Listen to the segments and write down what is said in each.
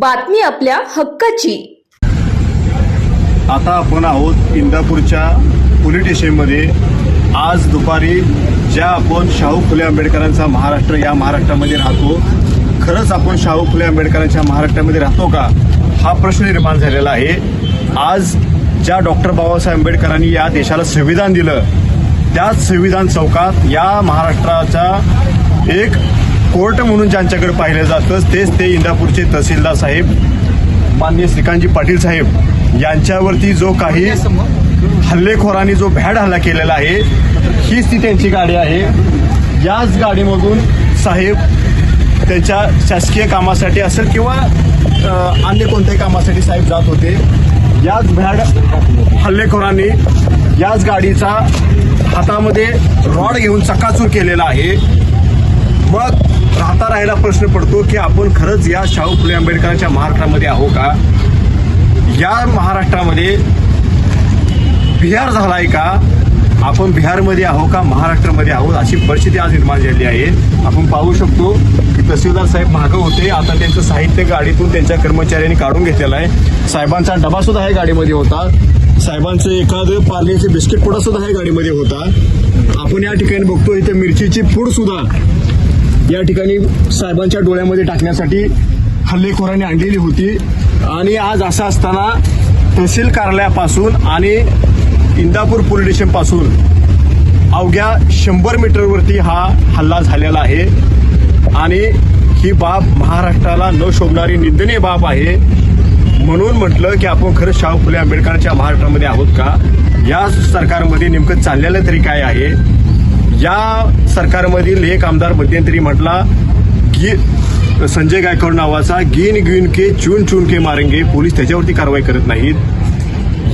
बातमी आपल्या हक्काची. आता आपण आहोत इंदापूरच्या पोलीस स्टेशनमध्ये. आज दुपारी ज्या आपण शाहू फुले आंबेडकरांचा महाराष्ट्र या महाराष्ट्रामध्ये राहतो खरंच आपण शाहू फुले आंबेडकरांच्या महाराष्ट्रामध्ये राहतो का? हा प्रश्न निर्माण झालेला आहे. आज ज्या डॉक्टर बाबासाहेब आंबेडकरांनी या देशाला संविधान दिलं त्याच संविधान चौकात या महाराष्ट्राचा एक कोर्ट म्हणून ज्यांच्याकडे पाहिलं जातं तेच ते इंदापूरचे तहसीलदार साहेब माननीय श्रीकांतजी पाटील साहेब यांच्यावरती जो काही हल्लेखोरांनी जो भॅड हल्ला केलेला आहे हीच ती त्यांची गाडी आहे. याच गाडीमधून साहेब त्यांच्या शासकीय कामासाठी असेल किंवा अन्य कोणत्याही कामासाठी साहेब जात होते याच भॅड हल्लेखोरांनी याच गाडीचा हातामध्ये रॉड घेऊन चकाचूर केलेला आहे. मग राहता राहिला प्रश्न पडतो की आपण खरंच या शाहू फुले आंबेडकरांच्या महाराष्ट्रामध्ये आहो का? या महाराष्ट्रामध्ये बिहार झालाय का? आपण बिहारमध्ये आहो का? महाराष्ट्रामध्ये आहोत अशी परिस्थिती आज निर्माण झाली आहे. आपण पाहू शकतो की तहसीलदार साहेब मागं होते. आता त्यांचं साहित्य गाडीतून त्यांच्या कर्मचाऱ्यांनी काढून घेतलेलं आहे. साहेबांचा डबा सुद्धा ह्या गाडीमध्ये होता. साहेबांचं एखादं पार्लेचे बिस्किट पुडा सुद्धा ह्या गाडीमध्ये होता. आपण या ठिकाणी बघतो इथे मिरचीची पूड सुद्धा या ठिकाणी साहेबांच्या डोळ्यामध्ये टाकण्यासाठी हल्लेखोरांनी आणलेली होती. आणि आज असं असताना तहसील कार्यालयापासून आणि इंदापूर पोलीस स्टेशनपासून अवघ्या शंभर मीटरवरती हा हल्ला झालेला आहे. आणि ही बाब महाराष्ट्राला न शोभणारी निंदनीय बाब आहे. म्हणून म्हटलं की आपण खरंच शाहू फुले आंबेडकरांच्या महाराष्ट्रामध्ये आहोत का? या सरकारमध्ये नेमकं चाललेलं तरी काय आहे? या सरकारमधील एक आमदार मध्यंतरी म्हटला की संजय गायकवाड नावाचा गिन गिन के चून चून के मारेंगे पोलीस त्याच्यावरती कारवाई करत नाहीत.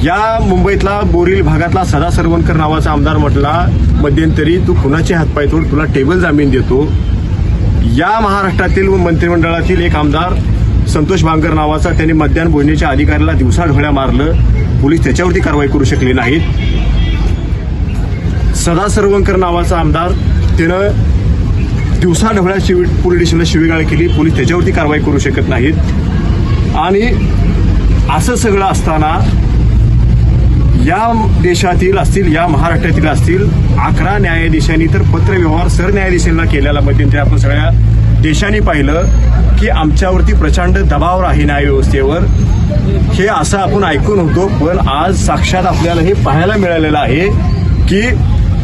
या मुंबईतला बोरील भागातला सदा सरवणकर नावाचा आमदार म्हटला मध्यंतरी तू कुणाचे हातपाय तोड तुला टेबल जामीन देतो. या महाराष्ट्रातील मंत्रिमंडळातील एक आमदार संतोष बांगर नावाचा त्यांनी मध्यान्ह भोजनेच्या अधिकाऱ्याला दिवसा ढोळ्या मारलं पोलीस त्याच्यावरती कारवाई करू शकले नाहीत. सदा सरवंकर नावाचा आमदार त्यानं दिवसा ढवळ्या शिवी पोलीस स्टेशनला शिवीगाळ केली. पोलीस त्याच्यावरती कारवाई करू शकत नाहीत. आणि असं सगळं असताना या देशातील असतील या महाराष्ट्रातील असतील अकरा न्यायाधीशांनी तर पत्रव्यवहार सरन्यायाधीशांना केलेला मध्यंतरी आपण सगळ्या देशांनी पाहिलं की आमच्यावरती प्रचंड दबाव आहे न्यायव्यवस्थेवर हे असं आपण ऐकून होतो पण आज साक्षात आपल्याला हे पाहायला मिळालेलं आहे की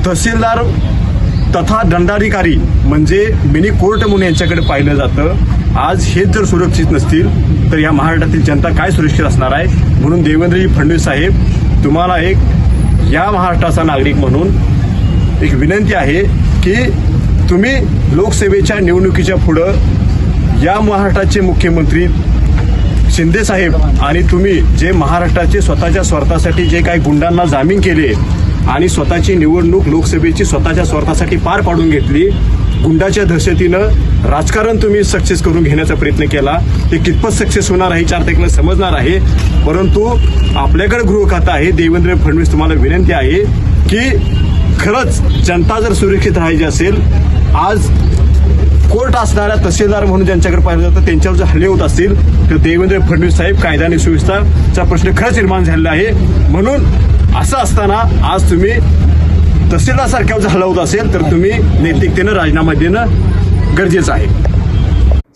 तहसीलदार तथा दंडाधिकारी म्हणजे मिनी कोर्ट म्हणून यांच्याकडे पाहिलं जातं. आज हेच जर सुरक्षित नसतील तर या महाराष्ट्रातील जनता काय सुरक्षित असणार आहे? म्हणून देवेंद्रजी फडणवीस साहेब तुम्हाला एक या महाराष्ट्राचा नागरिक म्हणून एक विनंती आहे की तुम्ही लोकसेवेच्या निवडणुकीच्या पुढं या महाराष्ट्राचे मुख्यमंत्री शिंदे साहेब आणि तुम्ही जे महाराष्ट्राचे स्वतःच्या स्वार्थासाठी जे काही गुंडांना जामीन केले आणि स्वतःची निवडणूक लोकसभेची स्वतःच्या स्वार्थासाठी पार पाडून घेतली. गुंडाच्या दहशतीनं राजकारण तुम्ही सक्सेस करून घेण्याचा प्रयत्न केला. ते कितपत सक्सेस होणार आहे चार तारखेला समजणार आहे. परंतु आपल्याकडे गृह खातं आहे. देवेंद्र फडणवीस तुम्हाला विनंती आहे की खरंच जनता जर सुरक्षित राहायची असेल आज कोर्ट असणाऱ्या तहसीलदार म्हणून ज्यांच्याकडे पाहिलं जातं त्यांच्यावर जर हल्ले होत असतील तर देवेंद्र फडणवीस साहेब कायदा आणि सुव्यवस्थाचा प्रश्न खरंच निर्माण झालेला आहे. म्हणून असं असताना आज तुम्ही तहसीलदारसारख्या झालं होत असेल तर तुम्ही नैतिकतेनं राजीनामा देणं गरजेचं आहे.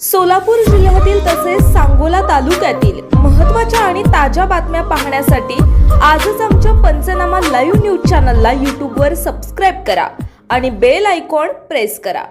सोलापूर जिल्ह्यातील तसेच सांगोला तालुक्यातील महत्त्वाच्या आणि ताज्या बातम्या पाहण्यासाठी आजच आमच्या पंचनामा लाईव्ह न्यूज चॅनलला यूट्यूबवर सबस्क्राईब करा आणि बेल आयकॉन प्रेस करा.